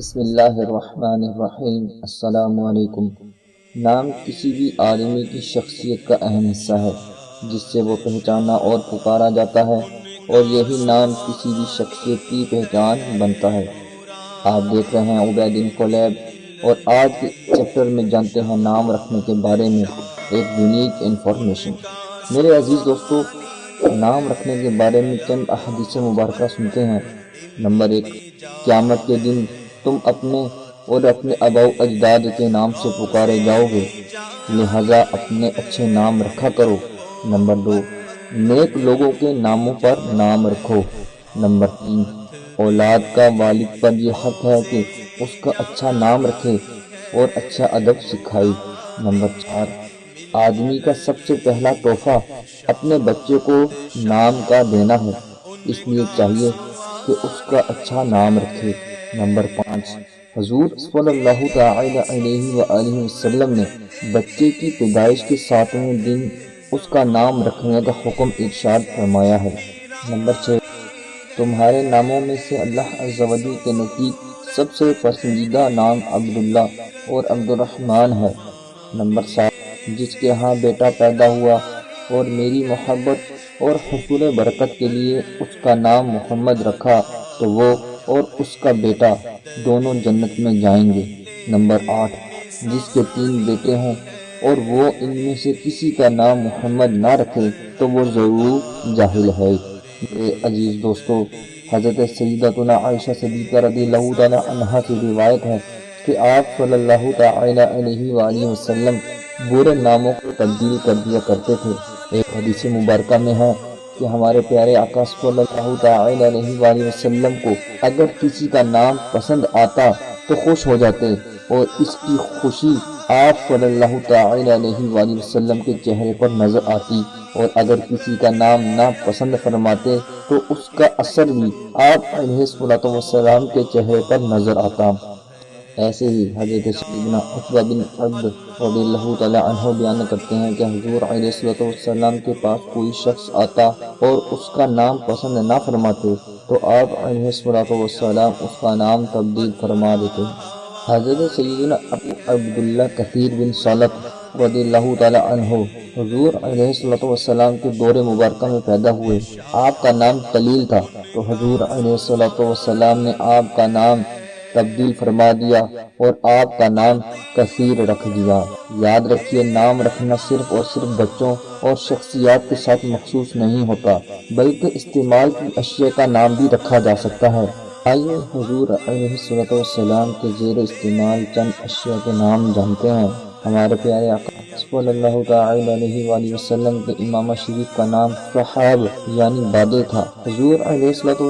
बसमीम नाम किसी भी आदमी की शख्सियत का अहम हिस्सा है, जिससे वो पहचाना और पुकारा जाता है, और यही नाम किसी भी शख्सियत की पहचान बनता है। आप देख रहे हैं उबैदिन कोलैब, और आज के चैप्टर में जानते हैं नाम रखने के बारे में एक यूनिक इन्फॉर्मेशन मेरे अज़ीज़ दोस्तों, नाम रखने के बारे में चंद अहदीस मुबारक सुनते हैं। नंबर एक, क़्यामत के दिन तुम अपने और अपने अबाउ अजदाद के नाम से पुकारे जाओगे, लिहाजा अपने अच्छे नाम रखा करो। नंबर दो, नेक लोगों के नामों पर नाम रखो। नंबर तीन, औलाद का वालिद पर यह हक है कि उसका अच्छा नाम रखे और अच्छा अदब सिखाए। नंबर चार, आदमी का सबसे पहला तोहफा अपने बच्चे को नाम का देना है। इसलिए चाहिए कि उसका अच्छा नाम रखे। नंबर पाँच। हजूर वसल्लम ने बच्चे की पैदाइश के सातवें दिन उसका नाम रखने का हुक्म इर्शाद फरमाया है। नंबर छः तुम्हारे नामों में से अल्लाह अजवदी के नज़दीक सबसे पसंदीदा नाम अब्दुल्ला और अब्दुलरहमान है। नंबर सात, जिसके यहाँ बेटा पैदा हुआ और मेरी मोहब्बत और हसूल बरकत के लिए उसका नाम मोहम्मद रखा तो वो और उसका बेटा दोनों जन्नत में जाएँगे। नंबर आठ, जिसके तीन बेटे हों और वो इनमें से किसी का नाम मोहम्मद ना रखे तो वो ज़रूर जाहिल है। अज़ीज़ दोस्तों, हज़रत सईदतुल्ला आयशा सदीक़ा रदी अनहा की रिवायत है कि आप सल्लल्लाहु अलैहि वसल्लम बुरे नामों को तब्दील कर दिया करते थे। एक हदीस मुबारक में है कि हमारे प्यारे आकाश वसल्लम को अगर किसी का नाम पसंद आता तो खुश हो जाते और इसकी खुशी आप सल्लल्लाहु वसल्लम के चेहरे पर नज़र आती और अगर किसी का नाम ना पसंद फरमाते तो उसका असर भी आप सलाम के चेहरे पर नज़र आता। ऐसे ही हज़रत सैदना अकबा बिन अब्द रदी बयान करते हैं कि हजूर सलाम के पास कोई शख्स आता और उसका नाम पसंद ना फरमाते तो आप सलाम उसका नाम तब्दील फरमा देते हज़रत सैदना अबू अब्दुल्ला कसीर बिन सलत रदी हजूर सलाम के दौरे मुबारक में पैदा हुए। आपका नाम तलील था तो हजूर सलाम ने आपका नाम तब्दील फरमा दिया और आपका नाम कसीर रख दिया। याद रखिए, नाम रखना सिर्फ़ और सिर्फ़ बच्चों और शख्सियात के साथ मखसूस नहीं होता, बल्कि इस्तेमाल की अशिया का नाम भी रखा जा सकता है। आइए हजूर सलाम के जेर इस्तेमाल चंद अशिया के नाम जानते हैं। हमारे प्यारे वसल्लम के इमाम शरीफ का नाम सहाब, यानी बादे था। हजूर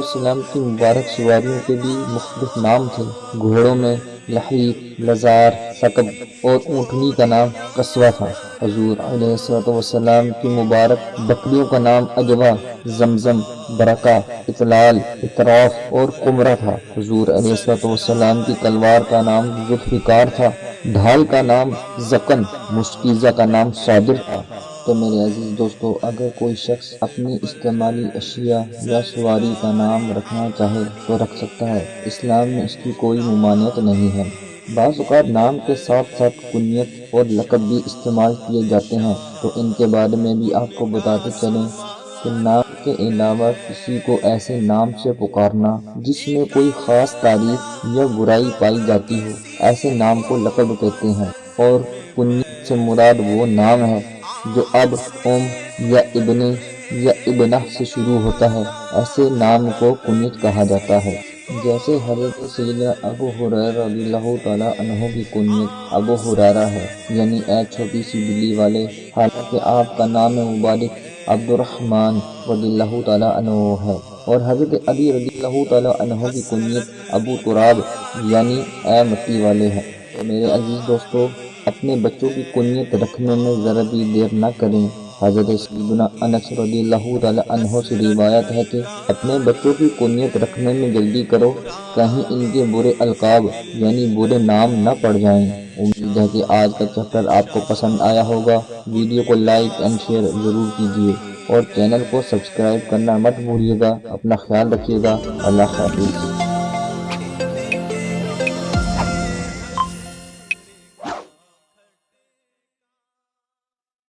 सलाम की मुबारक सवारियों के भी मुख्तलिफ़ नाम थे। घोड़ों में लहीक लजार, सकब और ऊँटनी का नाम कस्वा था। हजूर सलाम की मुबारक बकरियों का नाम अजवा जमजम, बरका, इतलाल, इतराफ और कुमरा था। हजूर सलाम की तलवार का नाम जुल्फ़िकार था। ढाल का नाम जकन मुश्किज़ा का नाम सादिर था। तो मेरे अज़ीज़ दोस्तों, अगर कोई शख्स अपनी इस्तेमाली अशिया या सवारी का नाम रखना चाहे तो रख सकता है। इस्लाम में इसकी कोई ममानियत नहीं है। बाज़ात नाम के साथ साथ कुनियत और लकब भी इस्तेमाल किए जाते हैं। तो इनके बारे में भी आपको बताते चलें कि नाम के अलावा किसी को ऐसे नाम से पुकारना जिसमें कोई ख़ास तारीफ़ या बुराई पाई जाती हो, ऐसे नाम को लकब कहते हैं। और कुन्नी से मुराद वो नाम है जो अब ओम या इबन या इबना से शुरू होता है, ऐसे नाम को कुनित कहा जाता है। जैसे हज़रत सैदना अबू हुरैरा की कुनियत अबू हुरैरा है, यानी ए छोटी सी बिल्ली वाले, हालाँकि आपका नाम मुबारक अब्दुलरहमान रदील्लाहु है। और हज़रत अली रदील्लाहु की कुनियत अबू तुराब, यानी ए मट्टी वाले हैं। तो मेरे अज़ीज़ दोस्तों, अपने बच्चों की कुनीत रखने में ज़रा भी देर ना करें। हज़रत रदील्लाहु से रिवायत है कि अपने बच्चों की कुनियत रखने में जल्दी करो, कहीं इनके बुरे अलकाब, यानी बुरे नाम न पड़ जाएँ। उम्मीद है कि आज का चैप्टर आपको पसंद आया होगा। वीडियो को लाइक एंड शेयर ज़रूर कीजिए और चैनल को सब्सक्राइब करना मत भूलिएगा। अपना ख्याल रखिएगा। अल्लाह हाफिज़।